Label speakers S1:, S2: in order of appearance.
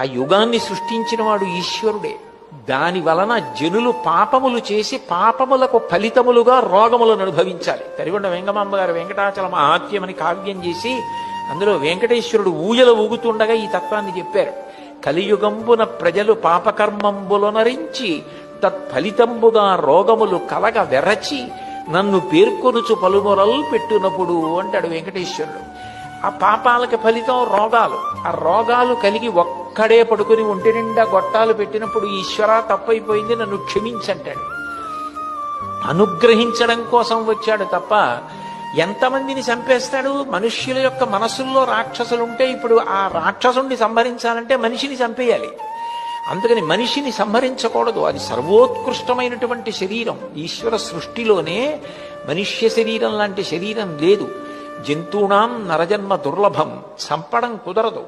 S1: ఆ యుగాన్ని సృష్టించిన వాడు ఈశ్వరుడే. దాని వలన జనులు పాపములు చేసి పాపములకు ఫలితములుగా రోగములను అనుభవించాలి. తరిగొండ వెంగమాంబ గారు వెంకటాచల మహాత్మ్యమని కావ్యం చేసి అందులో వెంకటేశ్వరుడు ఊయల ఊగుతుండగా ఈ తత్వాన్ని చెప్పారు. కలియుగంబున ప్రజలు పాపకర్మంబులనరించి తత్ఫలితంబుగా రోగములు కలగ వెరచి నన్ను పేర్కొనుచు పలుమొరలు పెట్టునప్పుడు అంటాడు వెంకటేశ్వరుడు. ఆ పాపాలకి ఫలితం రోగాలు. ఆ రోగాలు కలిగి ఒక్కడే పడుకుని ఒంటి నిండా గొట్టాలు పెట్టినప్పుడు ఈశ్వర తప్పైపోయింది నన్ను క్షమించంటాడు. అనుగ్రహించడం కోసం వచ్చాడు తప్ప ఎంతమందిని చంపేస్తాడు? మనుష్యుల యొక్క మనసుల్లో రాక్షసులుంటే ఇప్పుడు ఆ రాక్షసుణ్ణి సంహరించాలంటే మనిషిని చంపేయాలి. అందుకని మనిషిని సంహరించకూడదు. అది సర్వోత్కృష్టమైనటువంటి శరీరం. ఈశ్వర సృష్టిలోనే మనుష్య శరీరం లాంటి శరీరం లేదు. జంతువునాం నరజన్మ దుర్లభం. చంపడం కుదరదు.